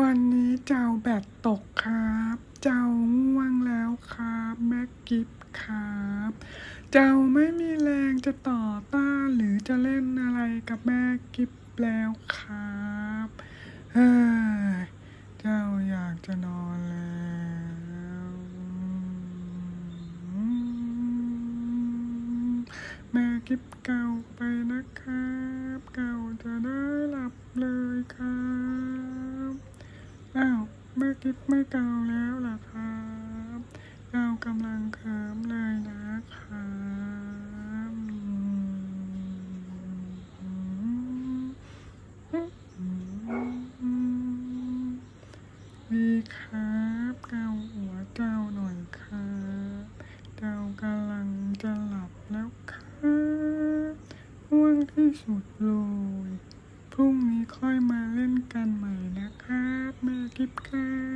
วันนี้เจ้าแบตตกครับ เจ้าง่วงแล้วครับแม่กิฟครับ เจ้าไม่มีแรงจะต่อต้านหรือจะเล่นอะไรกับแม่กิฟแล้วครับเฮ้ยเจ้าอยากจะนอนแล้วอืมแม่กิฟเก่าไปนะครับ เก่าจะได้หลับเลยครับ อ้าวแม่กิฟไม่เกาแล้วล่ะครับเกากำลังเคิมเลยนะครับดีครับเกาหัวเจ้าหน่อยครับเจ้ากำลังจะหลับแล้วครับง่วงที่สุดเลยพรุ่งนี้ค่อยมาเล่นกันใหม่นะ keep going.